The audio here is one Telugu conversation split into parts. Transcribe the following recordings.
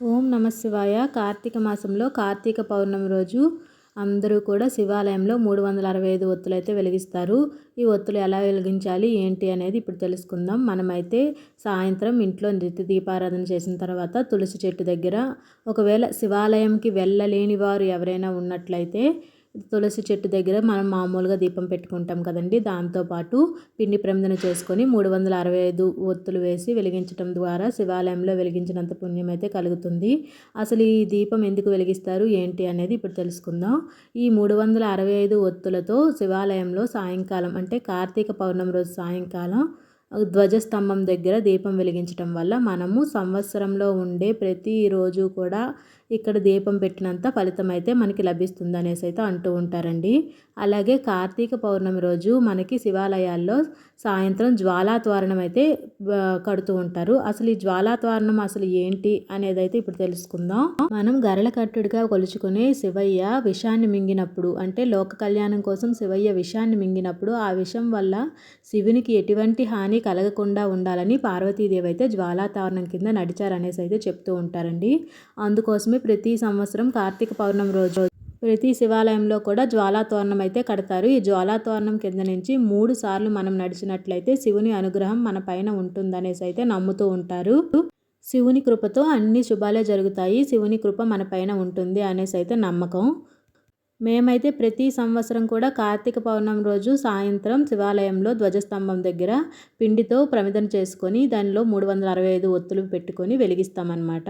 ఓం నమ శివాయ. కార్తీక మాసంలో కార్తీక పౌర్ణమి రోజు అందరూ కూడా శివాలయంలో మూడు వందల అరవై ఐదు ఒత్తులు అయితే వెలిగిస్తారు. ఈ ఒత్తులు ఎలా వెలిగించాలి ఏంటి అనేది ఇప్పుడు తెలుసుకుందాం. మనమైతే సాయంత్రం ఇంట్లో నిత్య దీపారాధన చేసిన తర్వాత తులసి చెట్టు దగ్గర ఒకవేళ శివాలయంకి వెళ్ళలేని వారు ఎవరైనా ఉన్నట్లయితే తులసి చెట్టు దగ్గర మనం మామూలుగా దీపం పెట్టుకుంటాం కదండి. దాంతోపాటు పిండి ప్రమిదన చేసుకొని మూడు వందల అరవై ఐదు ఒత్తులు వేసి వెలిగించడం ద్వారా శివాలయంలో వెలిగించినంత పుణ్యం అయితే కలుగుతుంది. అసలు ఈ దీపం ఎందుకు వెలిగిస్తారు? ఏంటి అనేది ఇప్పుడు తెలుసుకుందాం. ఈ మూడు వందల అరవై ఐదు ఒత్తులతో శివాలయంలో సాయంకాలం అంటే కార్తీక పౌర్ణమి రోజు సాయంకాలం ధ్వజస్తంభం దగ్గర దీపం వెలిగించడం వల్ల మనము సంవత్సరంలో ఉండే ప్రతిరోజు కూడా ఇక్కడ దీపం పెట్టినంత ఫలితం అయితే మనకి లభిస్తుంది అనేసి అయితే అంటూ ఉంటారండి. అలాగే కార్తీక పౌర్ణమి రోజు మనకి శివాలయాల్లో సాయంత్రం జ్వాలాత్వారణం అయితే కడుతూ ఉంటారు. అసలు ఈ జ్వాలాత్వారణం అసలు ఏంటి అనేది అయితే ఇప్పుడు తెలుసుకుందాం. మనం గరల కట్టుడిగా కొలుచుకునే శివయ్య విషాన్ని మింగినప్పుడు అంటే లోక కళ్యాణం కోసం శివయ్య విషాన్ని మింగినప్పుడు ఆ విషం వల్ల శివునికి ఎటువంటి హాని కలగకుండా ఉండాలని పార్వతీదేవి అయితే జ్వాలాతారణం కింద నడిచారనేసి అయితే చెప్తూ ఉంటారండి. అందుకోసమే ప్రతి సంవత్సరం కార్తీక పౌర్ణమి రోజు. ప్రతి శివాలయంలో కూడా జ్వాలాతోరణం అయితే కడతారు. ఈ జ్వాలాతోరణం కింద నుంచి మూడు సార్లు మనం నడిచినట్లయితే శివుని అనుగ్రహం మన పైన ఉంటుందనేసి అయితే నమ్ముతూ ఉంటారు. శివుని కృపతో అన్ని శుభాలే జరుగుతాయి. శివుని కృప మన పైన ఉంటుంది అనేసి అయితే నమ్మకం. మేమైతే ప్రతి సంవత్సరం కూడా కార్తీక పౌర్ణమి రోజు సాయంత్రం శివాలయంలో ధ్వజస్తంభం దగ్గర పిండితో ప్రమిదం చేసుకొని దానిలో మూడు వందల అరవై ఐదు ఒత్తులు పెట్టుకొని వెలిగిస్తామన్నమాట.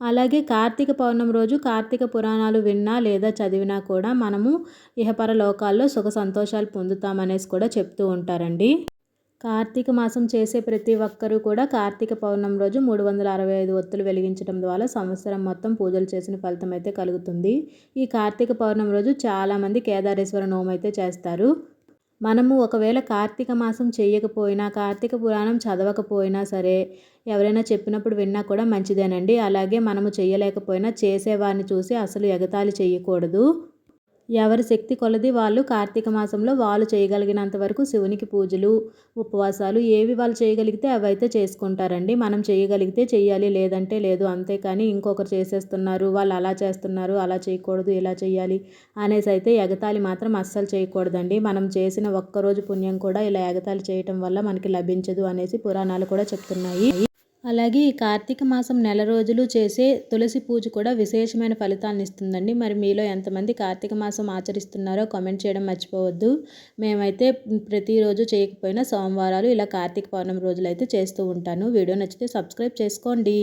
అలాగే కార్తీక పౌర్ణమి రోజు కార్తీక పురాణాలు విన్నా లేదా చదివినా కూడా మనము ఇహపర లోకాల్లో సుఖ సంతోషాలు పొందుతామనేసి కూడా చెప్తూ ఉంటారండి. కార్తీక మాసం చేసే ప్రతి ఒక్కరూ కూడా కార్తీక పౌర్ణమి రోజు మూడు వందల అరవై ఐదు ఒత్తులు వెలిగించడం ద్వారా సంవత్సరం మొత్తం పూజలు చేసిన ఫలితం అయితే కలుగుతుంది. ఈ కార్తీక పౌర్ణమి రోజు చాలామంది కేదారేశ్వర నోమైతే చేస్తారు. మనము ఒకవేళ కార్తీక మాసం చేయకపోయినా కార్తీక పురాణం చదవకపోయినా సరే ఎవరైనా చెప్పినప్పుడు విన్నా కూడా మంచిదేనండి. అలాగే మనము చేయలేకపోయినా చేసేవారిని చూసి అసలు ఎగతాళి చేయకూడదు. ఎవరి శక్తి కొలది వాళ్ళు కార్తీక మాసంలో వాళ్ళు చేయగలిగినంత వరకు శివునికి పూజలు ఉపవాసాలు ఏవి వాళ్ళు చేయగలిగితే అవి అయితే చేసుకుంటారండి. మనం చేయగలిగితే చేయాలి లేదంటే లేదు అంతేకాని ఇంకొకరు చేసేస్తున్నారు వాళ్ళు అలా చేస్తున్నారు అలా చేయకూడదు ఇలా చేయాలి అనేసి అయితే ఎగతాళి మాత్రం అస్సలు చేయకూడదండి. మనం చేసిన ఒక్కరోజు పుణ్యం కూడా ఇలా ఎగతాళి చేయటం వల్ల మనకి లభించదు అనేసి పురాణాలు కూడా చెప్తున్నాయి. అలాగే ఈ కార్తీక మాసం నెల రోజులు చేసే తులసి పూజ కూడా విశేషమైన ఫలితాలను ఇస్తుందండి. మరి మీలో ఎంతమంది కార్తీక మాసం ఆచరిస్తున్నారో కామెంట్ చేయడం మర్చిపోవద్దు. మేమైతే ప్రతిరోజు చేయకపోయినా సోమవారాలు ఇలా కార్తీక పౌర్ణమి రోజులు అయితే చేస్తూ ఉంటాను. వీడియో నచ్చితే సబ్స్క్రైబ్ చేసుకోండి.